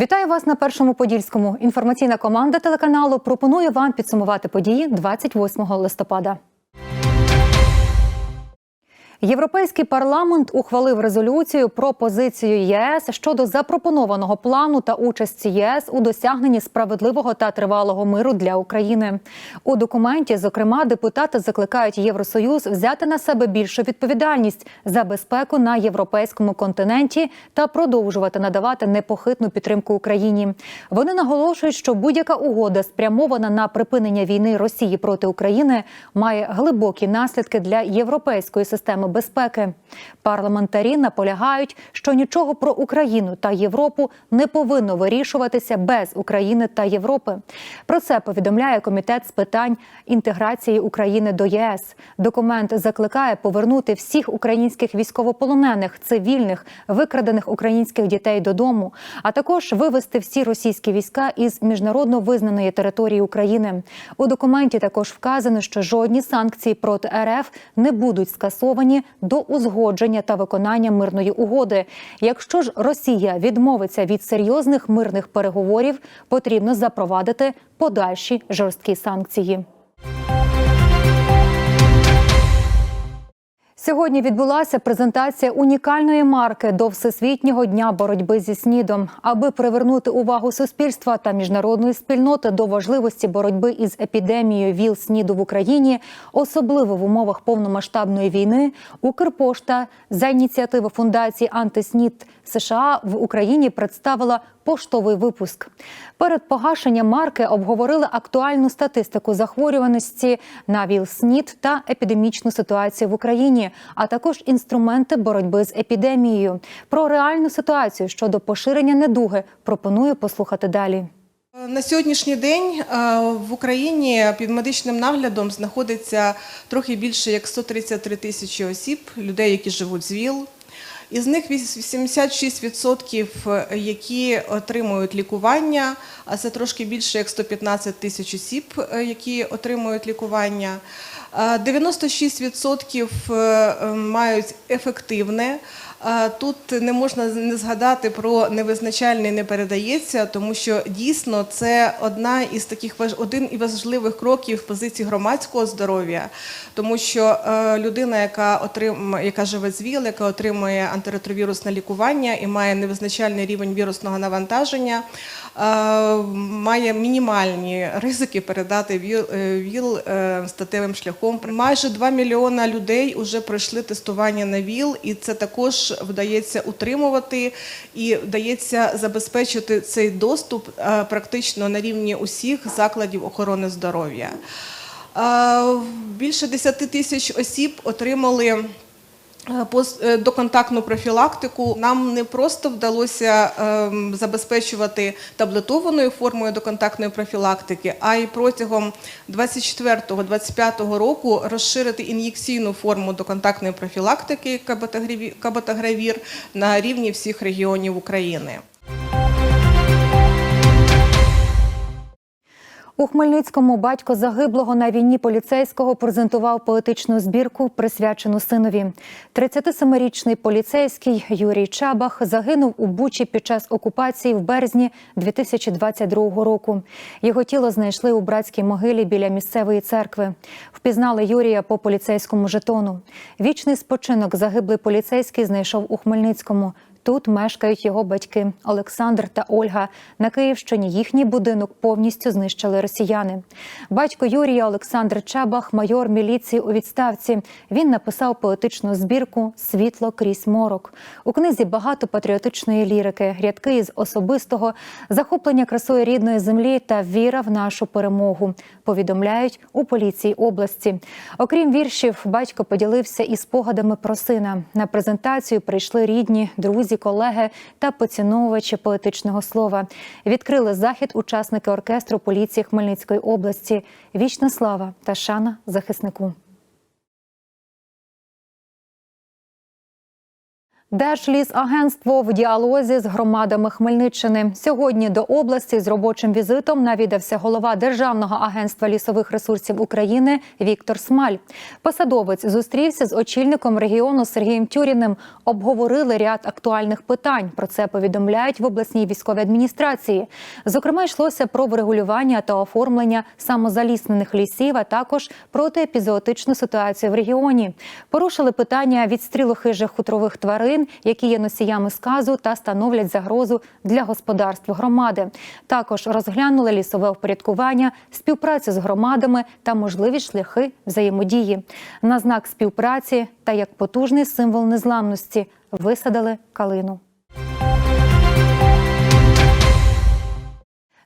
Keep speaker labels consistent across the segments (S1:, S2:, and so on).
S1: Вітаю вас на першому подільському. Інформаційна команда телеканалу пропонує вам підсумувати події 28 листопада. Європейський парламент ухвалив резолюцію про позицію ЄС щодо запропонованого плану та участі ЄС у досягненні справедливого та тривалого миру для України. У документі, зокрема, депутати закликають Євросоюз взяти на себе більшу відповідальність за безпеку на європейському континенті та продовжувати надавати непохитну підтримку Україні. Вони наголошують, що будь-яка угода, спрямована на припинення війни Росії проти України, має глибокі наслідки для європейської системи безпеки. Парламентарі наполягають, що нічого про Україну та Європу не повинно вирішуватися без України та Європи. Про це повідомляє комітет з питань інтеграції України до ЄС. Документ закликає повернути всіх українських військовополонених, цивільних, викрадених українських дітей додому, а також вивести всі російські війська із міжнародно визнаної території України. У документі також вказано, що жодні санкції проти РФ не будуть скасовані до узгодження та виконання мирної угоди. Якщо ж Росія відмовиться від серйозних мирних переговорів, потрібно запровадити подальші жорсткі санкції. Сьогодні відбулася презентація унікальної марки до Всесвітнього дня боротьби зі снідом, аби привернути увагу суспільства та міжнародної спільноти до важливості боротьби із епідемією ВІЛ СНІДу в Україні, особливо в умовах повномасштабної війни. Укрпошта за ініціативи фундації Антиснід США в Україні представила поштовий випуск. Перед погашенням марки обговорили актуальну статистику захворюваності на ВІЛ-СНІД та епідемічну ситуацію в Україні, а також інструменти боротьби з епідемією. Про реальну ситуацію щодо поширення недуги пропоную послухати далі.
S2: На сьогоднішній день е, в Україні під медичним наглядом знаходиться трохи більше як 133 тисячі осіб, людей, які живуть з ВІЛ. Із них 86%, які отримують лікування, а це трошки більше як 115 тисяч осіб, е, які отримують лікування. Е, 96% е, мають ефективне. Е, Тут не можна не згадати про невизначальний не передається, тому що дійсно це одна із таких один із важливих кроків в позиції громадського здоров'я, тому що е, людина, яка отрим, яка живе з ВІЛ, яка отримує антиретровірусне лікування і має невизначальний рівень вірусного навантаження, е, має мінімальні ризики передати ВІЛ, е, ВІЛ е, статевим шляхом. Майже 2 мільйона людей вже пройшли тестування на ВІЛ, і це також вдається утримувати і вдається забезпечити цей доступ е, практично на рівні усіх закладів охорони здоров'я. Е, Більше 10 тисяч осіб отримали е, е, доконтактну профілактику. Нам не просто вдалося ем, забезпечувати таблетованою формою доконтактної профілактики, а й протягом 24-25 року розширити ін'єкційну форму доконтактної профілактики каботагравір на рівні всіх регіонів України.
S1: У Хмельницькому батько загиблого на війні поліцейського презентував поетичну збірку, присвячену синові. 37-річний поліцейський Юрій Чабах загинув у Бучі під час окупації в березні 2022 року. Його тіло знайшли у братській могилі біля місцевої церкви. Впізнали Юрія по поліцейському жетону. Вічний спочинок загиблий поліцейський знайшов у Хмельницькому. Тут мешкають його батьки Олександр та Ольга. На Київщині їхній будинок повністю знищили росіяни. Батько Юрія Олександр Чабах, майор міліції у відставці. Він написав поетичну збірку Світло крізь морок. У книзі багато патріотичної лірики, рядки із особистого, захоплення красою рідної землі та віра в нашу перемогу. Повідомляють у поліції області. Окрім віршів, батько поділився і спогадами про сина. На презентацію прийшли рідні, друзі, колеги та поціновувачі поетичного слова. Відкрили захід учасники оркестру поліції Хмельницької області. Вічна слава та шана захиснику. Держлісагентство в діалозі з громадами Хмельниччини сьогодні до області з робочим візитом навідався голова Державного агентства лісових ресурсів України Віктор Смаль. Посадовець зустрівся з очільником регіону Сергієм Тюріним. Обговорили ряд актуальних питань. Про це повідомляють в обласній військовій адміністрації. Зокрема, йшлося про врегулювання та оформлення самозаліснених лісів, а також протиепізоотичну ситуацію в регіоні. Порушили питання відстрілу хижих хутрових тварин, які є носіями сказу та становлять загрозу для господарств громади. Також розглянули лісове впорядкування, співпрацю з громадами та можливі шляхи взаємодії. На знак співпраці та як потужний символ незламності висадили калину.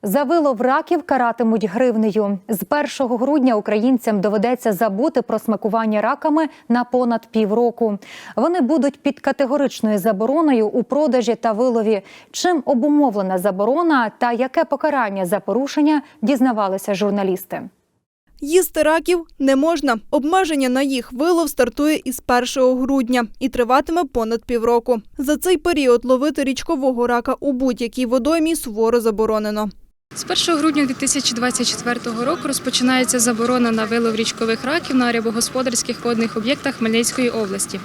S1: За вилов раків каратимуть гривнею. З 1 грудня українцям доведеться забути про смакування раками на понад півроку. Вони будуть під категоричною забороною у продажі та вилові. Чим обумовлена заборона та яке покарання за порушення дізнавалися журналісти.
S3: Їсти раків не можна. Обмеження на їх вилов стартує із 1 грудня і триватиме понад півроку. За цей період ловити річкового рака у будь-якій водоймі суворо заборонено.
S4: З 1 грудня 2024 року розпочинається заборона на вилов річкових раків на рибогосподарських водних об'єктах Хмельницької області.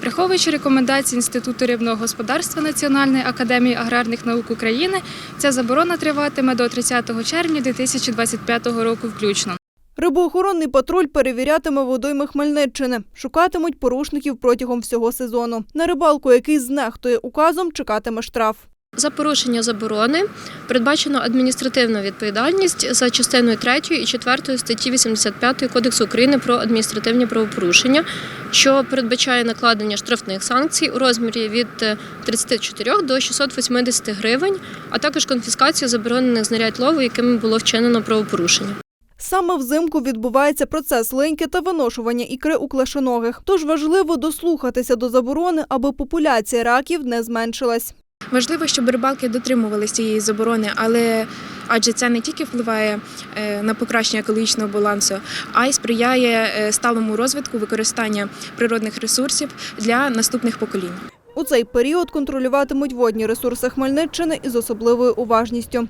S4: Враховуючи рекомендації Інституту рибного господарства Національної академії аграрних наук України, ця заборона триватиме до 30 червня 2025 року включно.
S3: Рибоохоронний патруль перевірятиме водойми Хмельниччини. Шукатимуть порушників протягом всього сезону. На рибалку, який знехтує указом, чекатиме штраф.
S5: За порушення заборони передбачено адміністративну відповідальність за частиною 3 і 4 статті 85 Кодексу України про адміністративні правопорушення, що передбачає накладення штрафних санкцій у розмірі від е, 34 до 680 гривень, а також конфіскацію заборонених знарядь лову, якими було вчинено правопорушення.
S3: Саме взимку відбувається процес линьки та виношування ікри у клашеногих. Тож важливо дослухатися до заборони, аби популяція раків не зменшилась.
S6: Важливо, щоб рибалки дотримувалися цієї заборони, але адже це не тільки впливає е, на покращення екологічного балансу, а й сприяє е, сталому розвитку використання природних ресурсів для наступних поколінь.
S3: У цей період контролюватимуть водні ресурси Хмельниччини із особливою уважністю.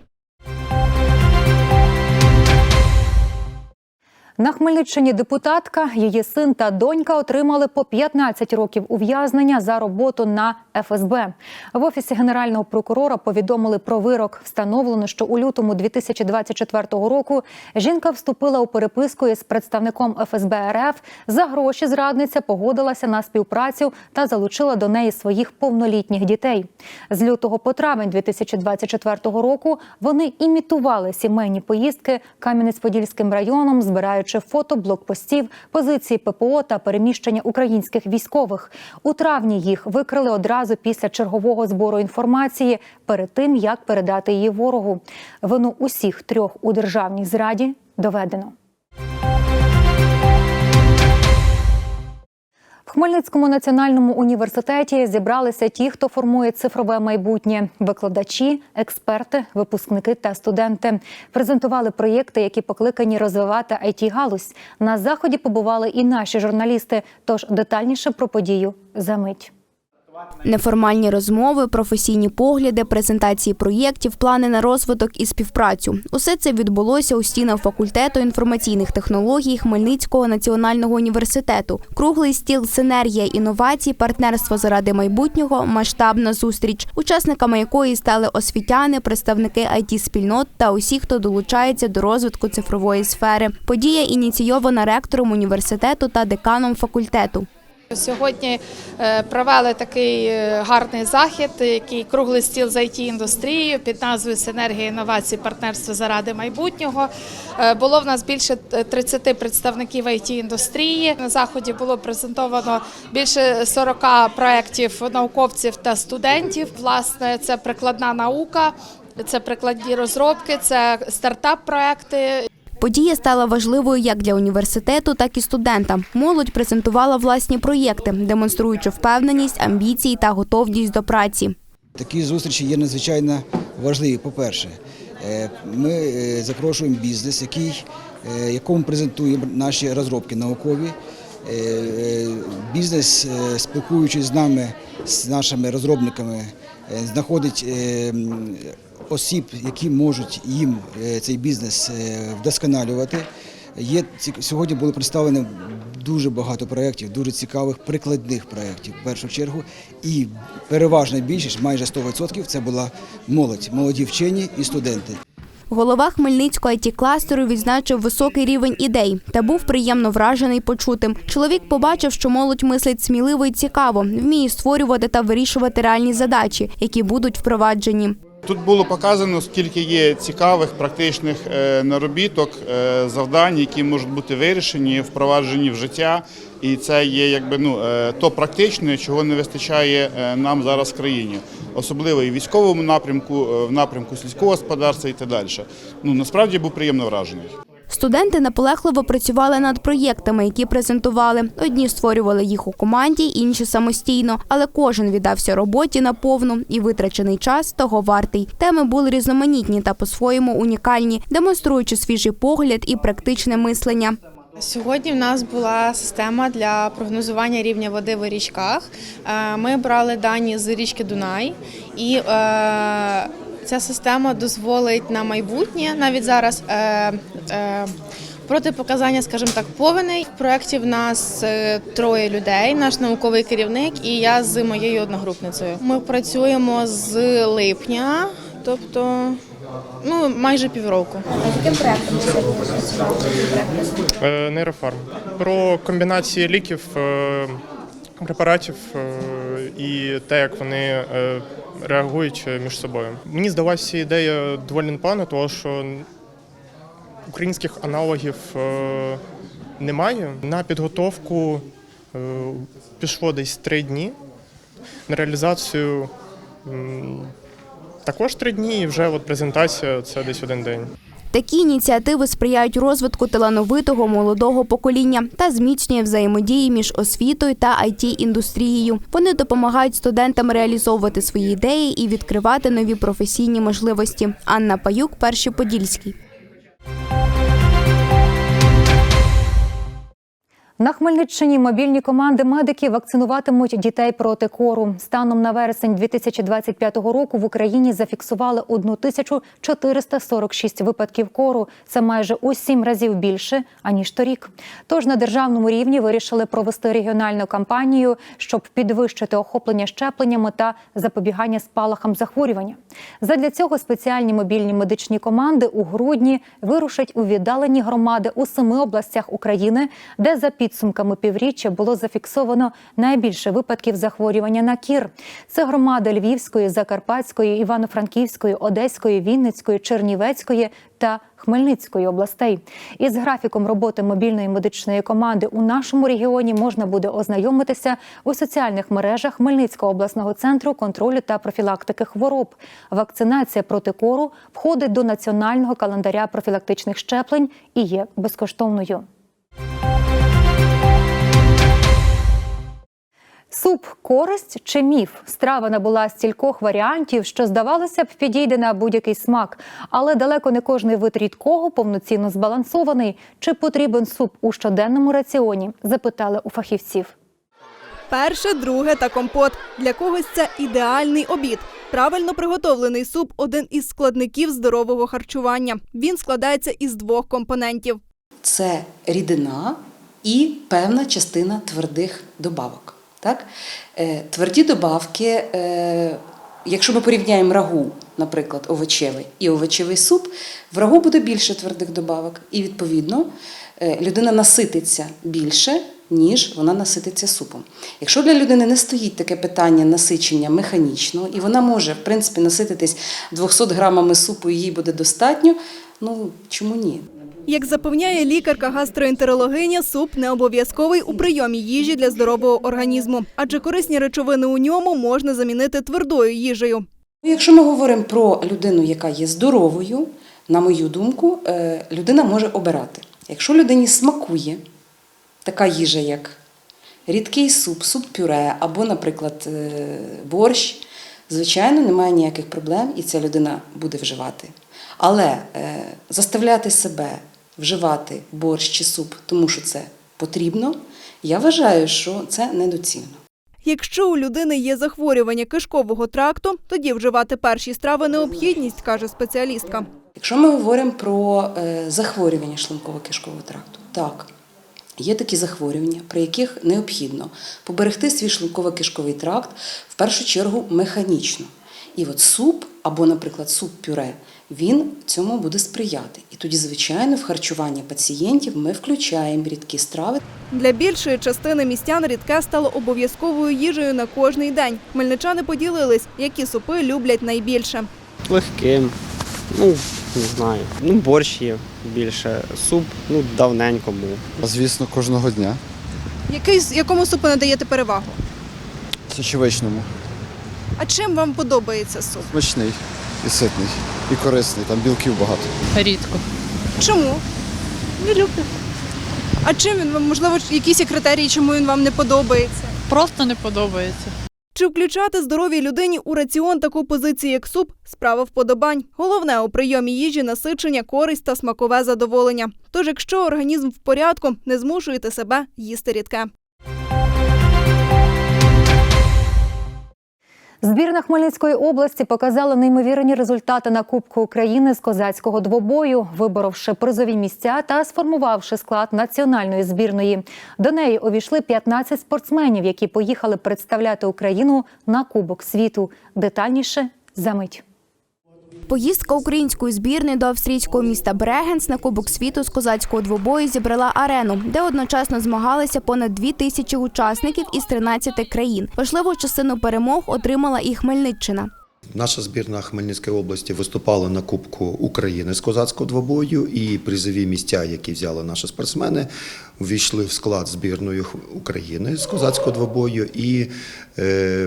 S1: На Хмельниччині депутатка, її син та донька отримали по 15 років ув'язнення за роботу на ФСБ. В офісі генерального прокурора повідомили про вирок. Встановлено, що у лютому 2024 року жінка вступила у переписку із представником ФСБ РФ. За гроші зрадниця погодилася на співпрацю та залучила до неї своїх повнолітніх дітей. З лютого по травень 2024 року вони імітували сімейні поїздки Кам'янець-Подільським районом, збираючи фото блокпостів, позиції ППО та переміщення українських військових. У травні їх викрили одразу після чергового збору інформації перед тим, як передати її ворогу. Вину усіх трьох у державній зраді доведено. Хмельницькому національному університеті зібралися ті, хто формує цифрове майбутнє: викладачі, експерти, випускники та студенти. Презентували проєкти, які покликані розвивати it галузь На заході побували і наші журналісти. Тож детальніше про подію за мить.
S7: Неформальні розмови, професійні погляди, презентації проєктів, плани на розвиток і співпрацю. Усе це відбулося у стінах факультету інформаційних технологій Хмельницького національного університету. Круглий стіл синергія інновацій, партнерство заради майбутнього, масштабна зустріч, учасниками якої стали освітяни, представники it спільнот та усі, хто долучається до розвитку цифрової сфери. Подія ініційована ректором університету та деканом факультету.
S8: Сьогодні е, провели такий е, гарний захід, який круглий стіл з it індустрією під назвою Синергія інновацій, партнерство заради майбутнього. Е, Було в нас більше 30 представників it індустрії. На заході було презентовано більше 40 проєктів науковців та студентів. Власне, це прикладна наука, це прикладні розробки, це стартап-проекти.
S7: Подія стала важливою як для університету, так і студентам. Молодь презентувала власні проєкти, демонструючи впевненість, амбіції та готовність до праці.
S9: Такі зустрічі є надзвичайно важливі. По-перше, е, ми е, запрошуємо бізнес, який, е, якому презентуємо наші розробки наукові. Бізнес, спілкуючись з нами, з нашими розробниками, знаходить осіб, які можуть їм е, цей бізнес е, вдосконалювати. Є сьогодні було представлено дуже багато проєктів, дуже цікавих прикладних проєктів в першу чергу. І переважна більшість, майже 100% це була молодь, молоді вчені і студенти.
S7: Голова Хмельницького it кластеру відзначив високий рівень ідей та був приємно вражений почутим. Чоловік побачив, що молодь мислить сміливо і цікаво, вміє створювати та вирішувати реальні задачі, які будуть впроваджені.
S10: Тут було показано, скільки є цікавих практичних е, наробіток, е, завдань, які можуть бути вирішені, впроваджені в життя. І це є якби ну е, то практичне, чого не вистачає нам зараз в країні, особливо і військовому напрямку, в напрямку сільського господарства і так далі. Ну насправді був приємно вражений.
S7: Студенти наполегливо працювали над проєктами, які презентували. Одні створювали їх у команді, інші самостійно, але кожен віддався роботі наповну і витрачений час того вартий. Теми були різноманітні та по-своєму унікальні, демонструючи свіжий погляд і практичне мислення.
S11: Сьогодні в нас була система для прогнозування рівня води в річках. Е, Ми брали дані з річки Дунай, і е, ця система дозволить на майбутнє навіть зараз. е, е, Протипоказання, скажімо так, повеней. В проєкті в нас е, троє людей, наш науковий керівник і я з моєю одногрупницею. Ми працюємо з липня, тобто ну майже півроку.
S12: Е, Нейрофарм. Про комбінації ліків, е, препаратів е, і те, як вони е, реагують між собою. Мені здалася ідея доволі непогана, тому що українських аналогів е, немає. На підготовку е, пішло десь три дні. На реалізацію також три дні, і вже от презентація це десь один день.
S7: Такі ініціативи сприяють розвитку талановитого молодого покоління та зміцнює взаємодії між освітою та it індустрією. Вони допомагають студентам реалізовувати свої ідеї і відкривати нові професійні можливості. Анна Паюк, перший подільський.
S1: На Хмельниччині мобільні команди медиків вакцинуватимуть дітей проти кору. Станом на вересень 2025 року в Україні зафіксували 1446 випадків кору. Це майже у сім разів більше аніж торік. Тож на державному рівні вирішили провести регіональну кампанію, щоб підвищити охоплення щепленнями та запобігання спалахам захворювання. Задля цього спеціальні мобільні медичні команди у грудні вирушать у віддалені громади у семи областях України, де за підсумками півріччя було зафіксовано найбільше випадків захворювання на кір. Це громади Львівської, Закарпатської, Івано-Франківської, Одеської, Вінницької, Чернівецької та Хмельницької областей. Із графіком роботи мобільної медичної команди у нашому регіоні можна буде ознайомитися у соціальних мережах Хмельницького обласного центру контролю та профілактики хвороб. Вакцинація проти кору входить до національного календаря профілактичних щеплень і є безкоштовною. Суп користь чи міф? Страва набула стількох варіантів, що здавалося б, підійде на будь-який смак, але далеко не кожний вид рідкого повноцінно збалансований. Чи потрібен суп у щоденному раціоні? Запитали у фахівців.
S3: Перше, друге та компот. Для когось це ідеальний обід. Правильно приготовлений суп один із складників здорового харчування. Він складається із двох компонентів.
S13: це рідина і певна частина твердих добавок. Так? Е, Тверді добавки, е, якщо ми порівняємо рагу, наприклад, овочевий і овочевий суп, в рагу буде більше твердих добавок, і відповідно е, людина насититься більше. Ніж вона насититься супом. Якщо для людини не стоїть таке питання насичення механічно, і вона може, в принципі, насититись 200 грамами супу, і їй буде достатньо, ну чому ні?
S3: Як запевняє лікарка-гастроентерологиня, суп не обов'язковий у прийомі їжі для здорового організму, адже корисні речовини у ньому можна замінити твердою їжею.
S13: Якщо ми говоримо про людину, яка є здоровою, на мою думку, е, людина може обирати. Якщо людині смакує така їжа, як рідкий суп, суп-пюре або, наприклад, е, борщ, звичайно, немає ніяких проблем, і ця людина буде вживати. Але е, заставляти себе вживати борщ чи суп, тому що це потрібно, я вважаю, що це недоцільно.
S3: Якщо у людини є захворювання кишкового тракту, тоді вживати перші страви необхідність, каже спеціалістка.
S13: Якщо ми говоримо про е, захворювання шлунково-кишкового тракту, так, є такі захворювання, при яких необхідно поберегти свій шлунково-кишковий тракт в першу чергу механічно. І от суп, або, наприклад, суп-пюре, він цьому буде сприяти. І тоді, звичайно, в харчування пацієнтів ми включаємо рідкі страви.
S3: Для більшої частини містян рідке стало обов'язковою їжею на кожний день. Хмельничани поділились, які супи люблять найбільше.
S14: легким. Ну, не знаю. Ну, борщ є більше. Суп, ну, давненько був.
S15: Звісно, кожного дня.
S3: Який, якому супу надаєте перевагу?
S15: Сочевичному.
S3: А чим вам подобається суп?
S15: Смачний і ситний, і корисний, там білків багато.
S16: Рідко.
S3: Чому?
S16: Не люблю.
S3: А чим він вам, можливо, якісь є критерії, чому він вам не подобається?
S16: Просто не подобається.
S3: Чи включати здоровій людині у раціон таку позицію, як суп, справа вподобань. Головне у прийомі їжі насичення, користь та смакове задоволення. Тож, якщо організм в порядку, не змушуєте себе їсти рідке.
S1: Збірна Хмельницької області показала неймовірні результати на Кубку України з козацького двобою, виборовши призові місця та сформувавши склад національної збірної. До неї увійшли 15 спортсменів, які поїхали представляти Україну на Кубок світу. Детальніше за мить.
S7: Поїздка української збірної до австрійського міста Брегенс на Кубок світу з козацького двобою зібрала арену, де одночасно змагалися понад дві тисячі учасників із 13 країн. Важливу частину перемог отримала і Хмельниччина.
S17: Наша збірна Хмельницької області виступала на Кубку України з козацького двобою, і призові місця, які взяли наші спортсмени, увійшли в склад збірної України з козацького двобою, і е,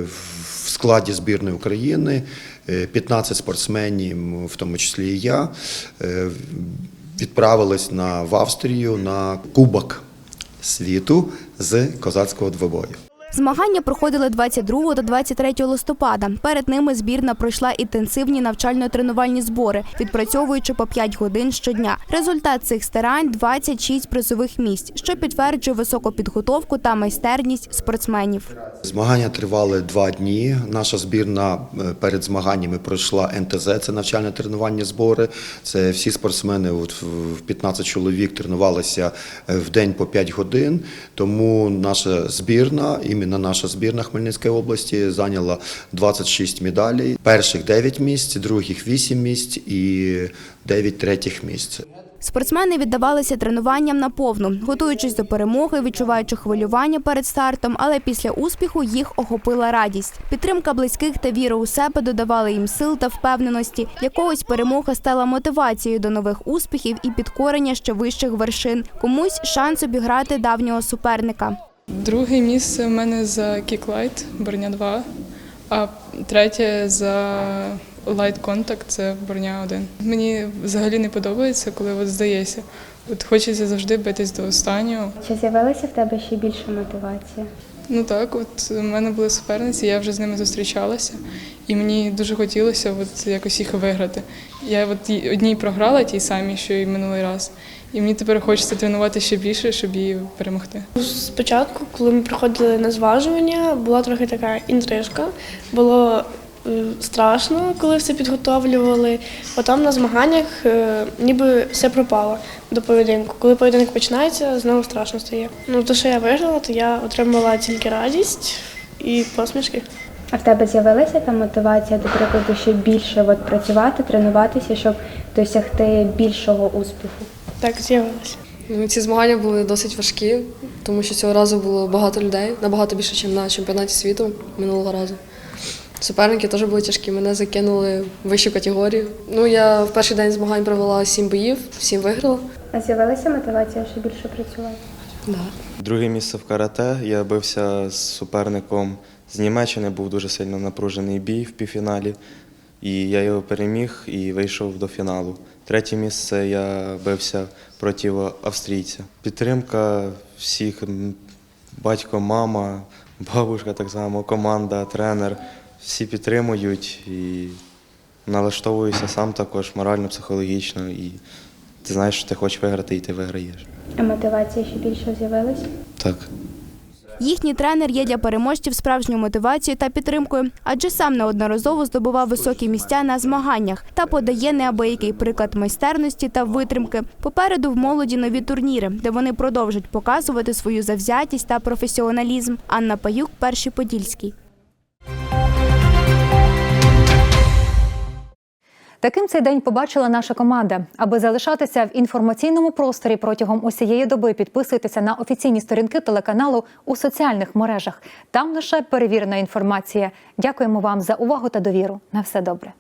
S17: в складі збірної України е, 15 спортсменів, в тому числі і я, е, відправились на в Австрію на Кубок світу з козацького двобою.
S7: Змагання проходили 22 та 23 листопада. Перед ними збірна пройшла інтенсивні навчально-тренувальні збори, відпрацьовуючи по 5 годин щодня. Результат цих старань 26 призових місць, що підтверджує високу підготовку та майстерність спортсменів.
S17: Змагання тривали два дні. Наша збірна е, перед змаганнями пройшла НТЗ, це навчально-тренувальні збори. Це всі спортсмени, в 15 чоловік тренувалися е, в день по 5 годин. Тому наша збірна, іменно наша збірна Хмельницької області, зайняла 26 медалей. Перших 9 місць, других 8 місць і 9 третіх місць.
S7: Спортсмени віддавалися тренуванням наповну, готуючись до перемоги, відчуваючи хвилювання перед стартом, але після успіху їх охопила радість. Підтримка близьких та віра у себе додавали їм сил та впевненості. Для когось перемога стала мотивацією до нових успіхів і підкорення ще вищих вершин. Комусь шанс обіграти давнього суперника.
S18: Друге місце в мене за кіклайт, броня 2, а третє за лайт контакт, це броня 1. Мені взагалі не подобається, коли от здається. От хочеться завжди битись до останнього.
S19: Чи з'явилася в тебе ще більша мотивація?
S18: Ну так, от у мене були суперниці, я вже з ними зустрічалася, і мені дуже хотілося от якось їх виграти. Я от одній програла тій самій, що і минулий раз. І мені тепер хочеться тренувати ще більше, щоб її перемогти.
S20: Спочатку, коли ми приходили на зважування, була трохи така інтрижка. Було е, страшно, коли все підготовлювали. Потім на змаганнях е, ніби все пропало до поєдинку. Коли поєдинок починається, знову страшно стає. Ну, то, що я виграла, то я отримала тільки радість і посмішки.
S19: А в тебе з'явилася та мотивація, до прикладу, ще більше от, працювати, тренуватися, щоб досягти більшого успіху?
S20: Так, з'явилася.
S21: Ну, Ці змагання були досить важкі, тому що цього разу було багато людей, набагато більше, ніж на чемпіонаті світу минулого разу. Суперники теж були тяжкі, мене закинули в вищу категорію. Ну, я в перший день змагань провела сім боїв, всім виграла.
S19: А з'явилася мотивація ще більше працювати?
S21: Да.
S22: Друге місце в карате. Я бився з суперником з Німеччини, був дуже сильно напружений бій в півфіналі. І я його переміг і вийшов до фіналу. Третє місце я бився проти австрійця. Підтримка всіх батько, мама, бабушка так само, команда, тренер. Всі підтримують і налаштовуюся сам також морально, психологічно. І ти знаєш, що ти хочеш виграти, і ти виграєш.
S19: А мотивація ще більше з'явилась?
S22: Так.
S7: Їхній тренер є для переможців справжньою мотивацією та підтримкою, адже сам неодноразово здобував високі місця на змаганнях та подає неабиякий приклад майстерності та витримки. Попереду в молоді нові турніри, де вони продовжать показувати свою завзятість та професіоналізм. Анна Паюк, перший подільський.
S1: Таким цей день побачила наша команда. Аби залишатися в інформаційному просторі протягом усієї доби, підписуйтеся на офіційні сторінки телеканалу у соціальних мережах. Там лише перевірена інформація. Дякуємо вам за увагу та довіру. На все добре.